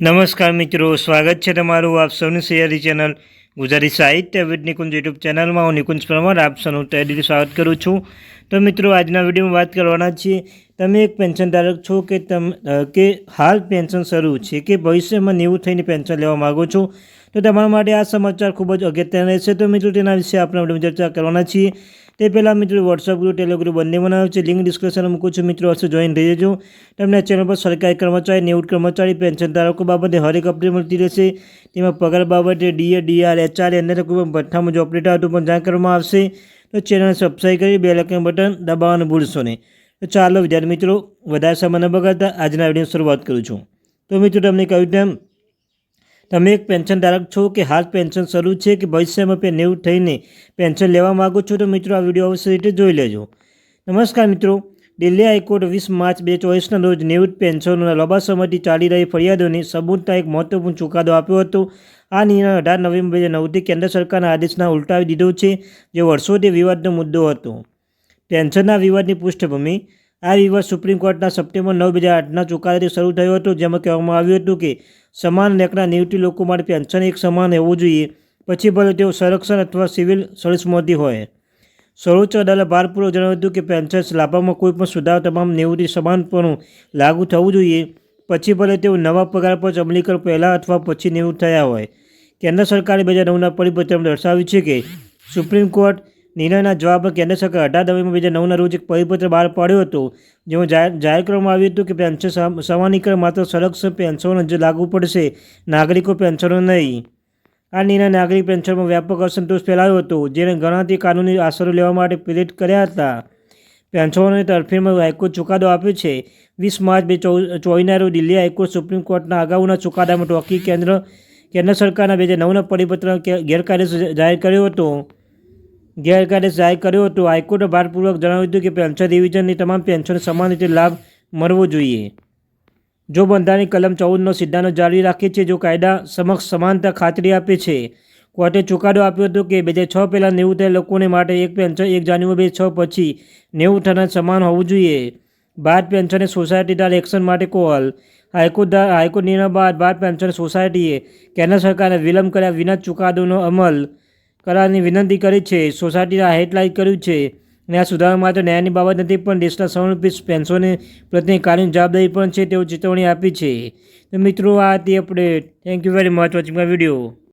નમસ્કાર મિત્રો, સ્વાગત છે તમારું આપ સૌની સૈયારી ચેનલ ગુજરાતી સાહિત્ય વિદ નિકુંજ યુટ્યુબ ચેનલમાં. હું નિકુંજ પરમાર, આપ સૌનું તૈયારી સ્વાગત કરું છું. તો મિત્રો, આજના વિડીયોમાં વાત કરવાના છીએ. તમે એક પેન્શન ધારક છો કે તમ કે હાલ પેન્શન શરૂ છે કે ભવિષ્યમાં નેવું થઈને પેન્શન લેવા માગો છો? તો તમારા માટે આ સમાચાર ખૂબ જ અગત્યના રહેશે. તો મિત્રો, તેના વિશે આપણે ચર્ચા કરવાના છીએ. તે પહેલાં મિત્રો વોટ્સઅપ ગ્રુપ ટેલિગ્રુપ ગ્રુપ બંને બનાવ્યો છે. લિંક ડિસ્ક્રિપ્શનમાં મૂકું છું. મિત્રો હશે જોઈન રહી જજો. તમને ચેનલ પર સરકારી કર્મચારી નિવૃત્ત કર્મચારી પેન્શન ધારકો બાબતે હરેક અપડેટ મળતી રહેશે. તેમાં પગાર બાબતે ડીએ ડીઆર એચઆર અન્ય કોઈ ભઠ્ઠામાં જો અપડેટ આવે તો પણ જાણ કરવામાં આવશે. તો ચેનલ સબસ્ક્રાઈબ કરી બે લાઇકન બટન દબાવવાનું ભૂલશો નહીં. તો ચાલો વિદ્યાર્થી મિત્રો, વધારે સમય ન બગાડતા આજના વીડિયો શરૂઆત કરું છું. તો મિત્રો, તમને કહ્યું તેમ તમે એક પેન્શન ધારક છો કે હાલ પેન્શન શરૂ છે કે ભવિષ્યમાં પે નેવું થઈને પેન્શન લેવા માગો છો તો મિત્રો આ વીડિયો અવશ્ય રીતે જોઈ લેજો. નમસ્કાર મિત્રો. દિલ્હી હાઈકોર્ટ વીસ માર્ચ બે ચોવીસના રોજ નેવું પેન્શનોના લાંબા સમયથી ચાલી રહી ફરિયાદોની સબૂતતા એક મહત્વપૂર્ણ ચુકાદો આપ્યો હતો. આ નિર્ણય અઢાર નવેમ્બર બે નવથી કેન્દ્ર સરકારના આદેશના ઉલટાવી દીધો છે, જે વર્ષોથી વિવાદનો મુદ્દો હતો. પેન્શનના વિવાદની પૃષ્ઠભૂમિ આ વિવાદ સુપ્રીમ કોર્ટના સપ્ટેમ્બર નવ, બે હજાર આઠના ચુકાદાથી શરૂ થયો હતો, જેમાં કહેવામાં આવ્યું હતું કે સમાન લેખના નિવૃત્તિ લોકો માટે પેન્શન એક સમાન હોવું જોઈએ. પછી ભલે તેઓ સંરક્ષણ અથવા સિવિલ સર્વિસમાંથી હોય. સર્વોચ્ચ અદાલતે ભારપૂર્વક જણાવ્યું હતું કે પેન્શન લાભામાં કોઈ પણ સુધારો તમામ નિવૃત્તિ સમાનપણું લાગુ થવું જોઈએ. પછી ભલે તેઓ નવા પગાર પર અમલીકરણ પહેલાં અથવા પછી નિવૃત્ત થયા હોય. કેન્દ્ર સરકારે બે હજાર નવના પરિપત્રમાં દર્શાવ્યું છે કે સુપ્રીમ કોર્ટ નિર્ણયના જવાબમાં કેન્દ્ર સરકાર અઢાર નવેમ્બર બે નવના રોજ એક પરિપત્ર બહાર પાડ્યો હતો. જેમાં જાહેર કરવામાં આવ્યું હતું કે પેન્શન સમ- સમાનીકરણ માત્ર સંરક્ષણ પેન્શનો જ લાગુ પડશે, નાગરિકો પેન્શનો નહીં. આ નિર્ણય નાગરિક પેન્શનમાં વ્યાપક અસંતોષ ફેલાયો હતો જેને ઘણાથી કાનૂની આશરો લેવા માટે પ્રેરિત કર્યા હતા. પેન્શનોની તરફેણમાં હાઈકોર્ટ ચુકાદો આપ્યો છે. વીસ માર્ચ બે ચોવીસના રોજ દિલ્હી હાઈકોર્ટ સુપ્રીમ કોર્ટના અગાઉના ચુકાદામાં ટોકી કેન્દ્ર કેન્દ્ર સરકારના બે હજાર નવના પરિપત્ર ગેરકાયદેસર જાહેર કર્યો હતો. ગેરકાયદેસર જાહેર કર્યો હતો. હાઈકોર્ટે ભારપૂર્વક જણાવ્યું હતું કે પેન્શન ડિવિઝનની તમામ પેન્શન સમાન રીતે લાભ મળવો જોઈએ. જો બંધારણની કલમ ચૌદનો સિદ્ધાંતો જાળવી રાખે છે, જો કાયદા સમક્ષ સમાનતા ખાતરી આપે છે. કોર્ટે ચુકાદો આપ્યો હતો કે બે હજાર છ પહેલાં નેવું થયેલ લોકોને માટે એક પેન્શન એક જાન્યુઆરી બે છ પછી નેવું થનાર સમાન હોવું જોઈએ. ભારત પેન્શન સોસાયટી દ્વારા એક્શન માટે call. High court high court નિર્ણય બાદ ભારત પેન્શન સોસાયટીએ કેન્દ્ર સરકારે વિલંબ કર્યા વિના ચુકાદોનો અમલ કરવાની વિનંતી કરી છે. સોસાયટીના હેડલાઇન કર્યું છે. અને આ સુધારા માત્ર ન્યાયની બાબત નથી, પણ દેશના સમર્પિત પેન્શનને પ્રત્યે કાનૂની જવાબદારી પણ છે તેવું ચેતવણી આપી છે. તો મિત્રો, આ હતી update thank you very much watching my video